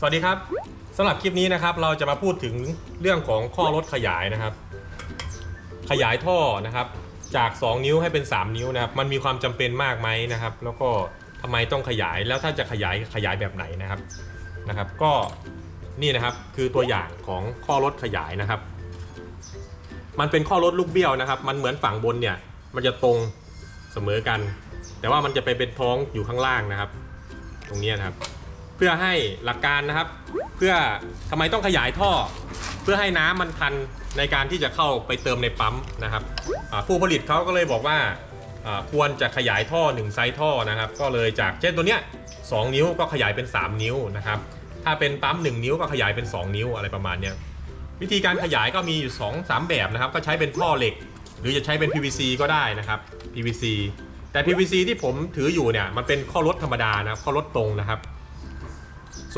สวัสดีครับสำหรับคลิปนี้นะครับ เราจะมาพูดถึงเรื่องของข้อลดขยายนะครับ ขยายท่อนะครับ จาก 2 นิ้วให้เป็น 3 นิ้วนะครับ มันมีความจำเป็นมากไหมนะครับ แล้วก็ทำไมต้องขยายแล้วถ้าจะขยายขยายแบบไหนนะครับนะครับ ก็นี่นะครับคือตัวอย่างของข้อลดขยายนะครับ มันเป็นข้อลดลูกเบี้ยวนะครับ มันเหมือนฝั่งบนเนี่ย มันจะตรงเสมอกัน แต่ว่ามันจะไปเป็นท้องอยู่ข้างล่างนะครับ ตรงนี้นะครับ เพื่อให้หลักการนะครับ เพื่อทำไมต้องขยายท่อ เพื่อให้น้ำมันทันในการที่จะเข้าไปเติมในปั๊มนะครับผู้ผลิตเขาก็เลยบอกว่าอ่าควรจะขยายท่อ 1 ไซส์ท่อนะครับ ก็เลยจากเช่นตัวเนี้ย2นิ้วก็ขยายเป็น 3 นิ้วนะครับ ถ้าเป็นปั๊ม 1 นิ้วก็ขยายเป็น 2 นิ้วอะไรประมาณเนี้ยวิธีการขยายก็มีอยู่ 2 3 แบบนะครับ ก็ใช้เป็นท่อเหล็ก หรือจะใช้เป็น PVC ก็ได้นะครับ PVC แต่ PVC ที่ผมถืออยู่เนี่ยมันเป็นข้อลดธรรมดานะครับข้อลดตรงนะครับ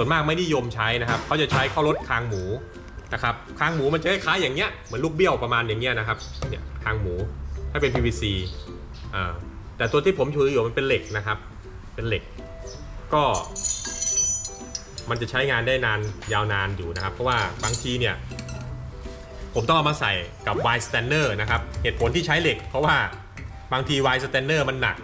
ส่วนมากไม่นิยมใช้นะครับเขาจะใช้ข้าวรถคางหมูนะครับคางหมูมันจะคล้ายๆอย่างเงี้ยเหมือนลูกเบี้ยวประมาณอย่างเงี้ยนะครับเนี่ยคางหมูถ้าเป็น PVC อ่าแต่ตัวที่ผมถืออยู่มันเป็นเหล็กนะครับ เป็นเหล็ก ก็ มันจะใช้งานได้นานยาวนานอยู่นะครับ เพราะว่าบางทีเนี่ย ผมต้องเอามาใส่กับ Y Stanner นะครับ เหตุผลที่ใช้เหล็ก เพราะว่าบางที Y Stanner มันหนัก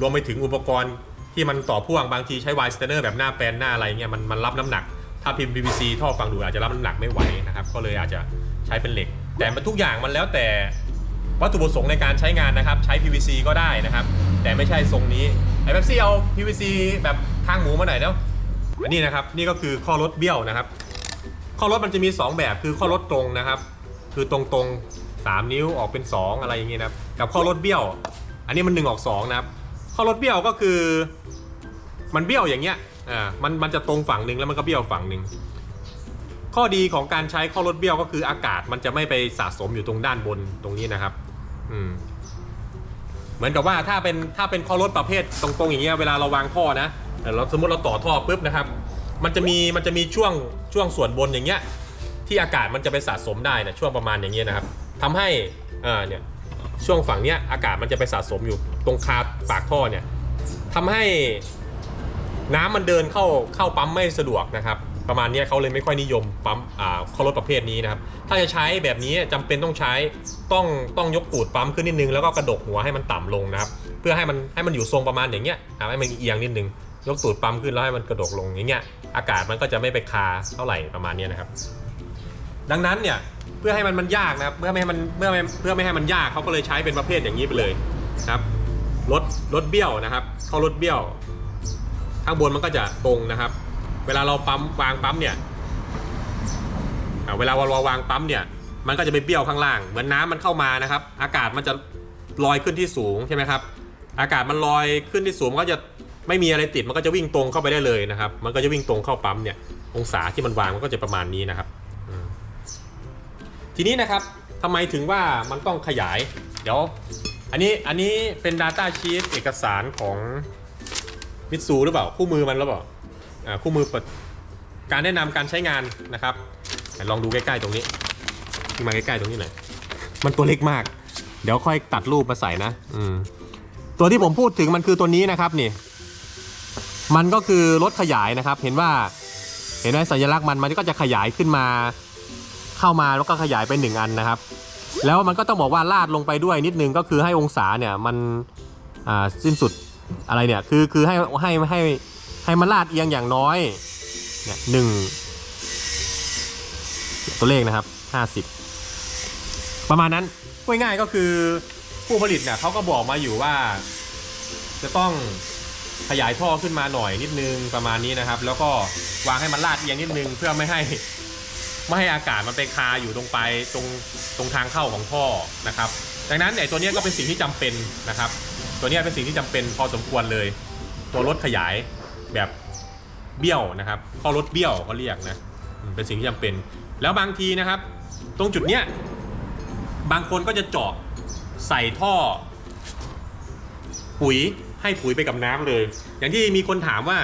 รวมไปถึงอุปกรณ์ ที่มันต่อพ่วงบางทีใช้ Y Stanner แบบหน้าแปลนหน้าอะไรเงี้ยมันมันรับน้ำหนัก ถ้าพิมพ์ PVC ท่อฟังดูอาจจะรับน้ำหนักไม่ไหวนะครับก็เลยอาจจะใช้เป็นเหล็ก แต่มันทุกอย่างมันแล้วแต่วัตถุประสงค์ในการใช้งานนะครับ ใช้ PVC ก็ได้นะครับ แต่ไม่ใช่ทรงนี้ไอ้แป๊บซี่เอา PVC แบบทางหมูมาหน่อยแล้วอันนี้นะครับนี่ก็คือข้อลดเบี้ยวนะครับ ข้อลดมันจะมี 2 แบบคือข้อลดตรงนะครับ คือตรงตรงๆ3นิ้วออกเป็น 2 อะไรอย่างเงี้ยนะครับกับข้อลดเบี้ยว อันนี้มัน1ออก2นะครับ ข้อลดเบี้ยวก็คือ มันเบี้ยวอย่างเงี้ยอ่ามันมันจะตรงฝั่งหนึ่งแล้วมันก็เบี้ยวฝั่งหนึ่งข้อดีของการใช้ข้อลดเบี้ยวก็คืออากาศมันจะไม่ไปสะสมอยู่ตรงด้านบนตรงนี้นะครับ อืมเหมือนกับว่าถ้าเป็นถ้าเป็นข้อลดประเภทตรงๆอย่างเงี้ยเวลาเราวางท่อนะเราสมมติเราต่อท่อปุ๊บนะครับ มันจะมีมันจะมีช่วงช่วงส่วนบนอย่างเงี้ย ที่อากาศมันจะไปสะสมได้นะช่วงประมาณอย่างเงี้ยนะครับทำให้อ่าเนี่ยช่วงฝั่งเนี้ยอากาศมันจะไปสะสมอยู่ ตรงคาปากท่อเนี่ยทำให้น้ำมันเดินเข้าเข้าปั๊มไม่สะดวกนะครับ ประมาณนี้เขาเลยไม่ค่อยนิยมปั๊มอ่าข้อรถประเภทนี้นะครับ ถ้าจะใช้แบบนี้จำเป็นต้องใช้ต้องต้องยกตูดปั๊มขึ้นนิดนึงแล้วก็กระดกหัวให้มันต่ำลงนะครับ เพื่อให้มันให้มันอยู่ทรงประมาณอย่างเงี้ยนะให้มันเอียงนิดนึงยกตูดปั๊มขึ้นแล้วให้มันกระดกลงอย่างเงี้ยอากาศมันก็จะไม่ไปคาเท่าไหร่ประมาณนี้นะครับ ดังนั้นเนี่ยเพื่อให้มันมันยากนะครับเพื่อไม่ให้มันเพื่อไม่เพื่อไม่ให้มันยากเขาก็เลยใช้เป็นประเภทอย่างนี้ไปเลยนะครับ รถรถเบี้ยวนะครับเข้ารถเบี้ยว ข้างบนมันก็จะตรงนะครับ เวลาเราปั๊มวางปั๊มเนี่ยเวลาเราวางปั๊มเนี่ย มันก็จะไปเบี้ยวข้างล่าง เหมือนน้ำมันเข้ามานะครับ อากาศมันจะลอยขึ้นที่สูงใช่ไหมครับ อากาศมันลอยขึ้นที่สูงมันก็จะไม่มีอะไรติดมันก็จะวิ่งตรงเข้าไปได้เลยนะครับ มันก็จะวิ่งตรงเข้าปั๊มเนี่ย องศาที่มันวางมันก็จะประมาณนี้นะครับ ทีนี้นะครับทำไมถึงว่ามันต้องขยาย เดี๋ยว อันนี้อันนี้เป็น Data Sheet เอกสารของมิตซูหรือเปล่า คู่มือมันหรือเปล่าอ่าคู่มือเปิดการแนะนำการใช้งานนะครับลองดูใกล้ๆตรงนี้ขึ้นมาใกล้ๆตรงนี้หน่อยมันตัวเล็กมาก เดี๋ยวค่อยตัดรูปมาใส่นะอืมตัวที่ผมพูดถึงมันคือตัวนี้นะครับนี่ มันก็คือรถขยายนะครับ เห็นว่าเห็นไหมสัญลักษณ์มันมันก็จะขยายขึ้นมา เข้ามาแล้วก็ขยายไปหนึ่งอันนะครับ แล้วมันก็ต้องบอกว่าลาดลงไปด้วยนิดนึงก็คือให้องศาเนี่ยมันอ่าสิ้นสุดอะไรเนี่ยคือคือให้ให้ให้ให้มันลาดเอียงอย่างน้อยเนี่ยหนึ่งตัวเลขนะครับห้าสิบประมาณนั้นพูดง่ายๆก็คือผู้ผลิตเนี่ยเขาก็บอกมาอยู่ว่า จะต้องขยายท่อขึ้นมาหน่อยนิดนึงประมาณนี้นะครับ แล้วก็วางให้มันลาดเอียงนิดนึงเพื่อไม่ให้ ไม่ให้อากาศมันไปคาอยู่ตรงไปลายตรงตรงทางเข้าของท่อนะครับ ดังนั้นเนี่ยตัวนี้ก็เป็นสิ่งที่จำเป็นนะครับ ตัวนี้เป็นสิ่งที่จำเป็นพอสมควรเลย ตัวรถขยายแบบเบี้ยวนะครับข้อรถเบี้ยวเขาเรียกนะเป็นสิ่งที่จำเป็น แล้วบางทีนะครับ ตรงจุดเนี้ยบางคนก็จะเจาะใส่ท่อ ปุ๋ยให้ปุ๋ยไปกับน้ำเลย อย่างที่มีคนถามว่า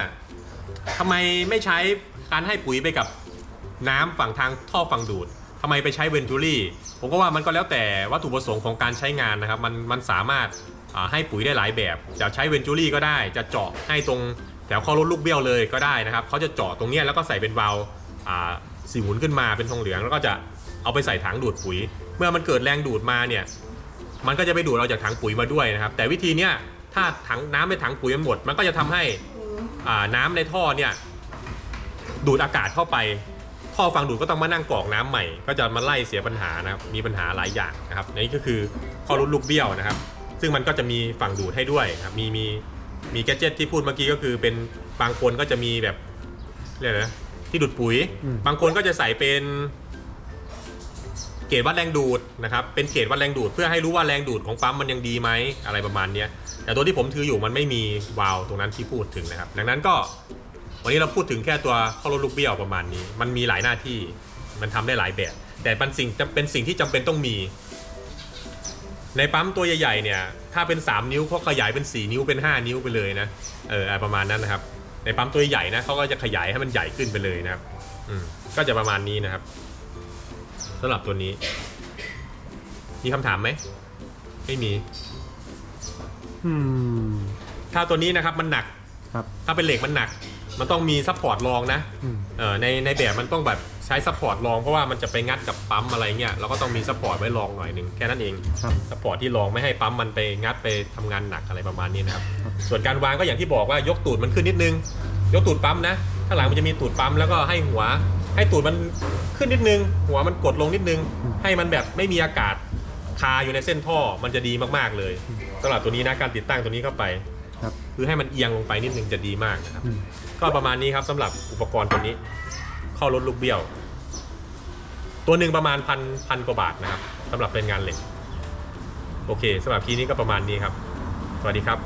ทำไมไม่ใช้การให้ปุ๋ยไปกับ น้ำฝั่งทางท่อฝั่งดูดทำไมไปใช้เวนจูรี่ผมก็ว่ามันก็แล้วแต่วัตถุประสงค์ของการใช้งานนะครับ มันมันสามารถให้ปุ๋ยได้หลายแบบ จะใช้เวนจูรี่ก็ได้ จะเจาะให้ตรงแถวข้อรถลูกเบี้ยวเลยก็ได้นะครับเขาจะเจาะตรงนี้แล้วก็ใส่เป็นวาล์วสีหมุนขึ้นมาเป็นทองเหลืองแล้วก็จะเอาไปใส่ถังดูดปุ๋ย เมื่อมันเกิดแรงดูดมาเนี่ยมันก็จะไปดูดเราจากถังปุ๋ยมาด้วยนะครับ แต่วิธีเนี้ยถ้าถังน้ำในถังปุ๋ยมันหมด มันก็จะทำให้น้ำในท่อเนี่ยดูดอากาศเข้าไป ท่อฟังดูดก็ต้องมานั่งกรอกน้ำใหม่ ก็จะมาไล่เสียปัญหานะครับมีปัญหาหลายอย่างนะครับนี่ก็คือข้อรุดลูกเบี้ยวนะครับ ซึ่งมันก็จะมีฝั่งดูดให้ด้วยนะครับมีมีมีแกดเจ็ตที่พูดเมื่อกี้ก็คือเป็นบางคนก็จะมีแบบเรียกอะไรนะที่ดูดปุ๋ยอืมบางคนก็จะใส่เป็นเกจวัดแรงดูดนะครับ เป็นเกจวัดแรงดูดเพื่อให้รู้ว่าแรงดูดของปั๊มมันยังดีไหมอะไรประมาณเนี้ยแต่ตัวที่ผมถืออยู่มันไม่มีวาล์วตรงนั้นที่พูดถึงนะครับ ดังนั้นก็ วันนี้เราพูดถึงแค่ตัวข้อรถลูกเบี้ยวประมาณนี้ มันมีหลายหน้าที่ มันทำได้หลายแบบ แต่มันสิ่งจะเป็นสิ่งที่จำเป็นต้องมี ในปั๊มตัวใหญ่ๆเนี่ย ถ้าเป็น 3 นิ้วเขาขยายเป็น 4 นิ้วเป็น 5 นิ้วไปเลยนะ เอออะไรประมาณนั้นนะครับ ในปั๊มตัวใหญ่นะเขาก็จะขยายให้มันใหญ่ขึ้นไปเลยนะครับ อืม ก็จะประมาณนี้นะครับสำหรับตัวนี้ มีคำถามไหม ไม่มี อืม ถ้าตัวนี้นะครับมันหนัก ครับ ถ้าเป็นเหล็กมันหนัก มันต้องมีซัพพอร์ตรองนะอืมเออในในแบบมันต้องแบบใช้ซัพพอร์ตรองเพราะว่ามันจะไปงัดกับปั๊มอะไรเงี้ยเราก็ต้องมีซัพพอร์ตไว้รองหน่อยหนึ่งแค่นั้นเองครับซัพพอร์ตที่รองไม่ให้ปั๊มมันไปงัดไปทำงานหนักอะไรประมาณนี้นะครับครับส่วนการวางก็อย่างที่บอกว่ายกตูดมันขึ้นนิดนึง ยกตูดปั๊มนะข้างหลังมันจะมีตูดปั๊มแล้วก็ให้หัว ให้ตูดมันขึ้นนิดนึง หัวมันกดลงนิดนึง ให้มันแบบไม่มีอากาศคาอยู่ในเส้นท่อมันจะดีมากๆเลยสำหรับตัวนี้นะการติดตั้งตัวนี้เข้าไป ครับคือให้มันเอียงลงไปนิดนึงจะดีมากนะครับอืมก็ประมาณนี้ครับสำหรับอุปกรณ์ตัวนี้ เข้ารถลูกเบี้ยว ตัวหนึ่งประมาณพันพันกว่าบาทนะครับสำหรับเป็นงานเหล็ก โอเคสำหรับคลิปนี้ก็ประมาณนี้ครับ สวัสดีครับ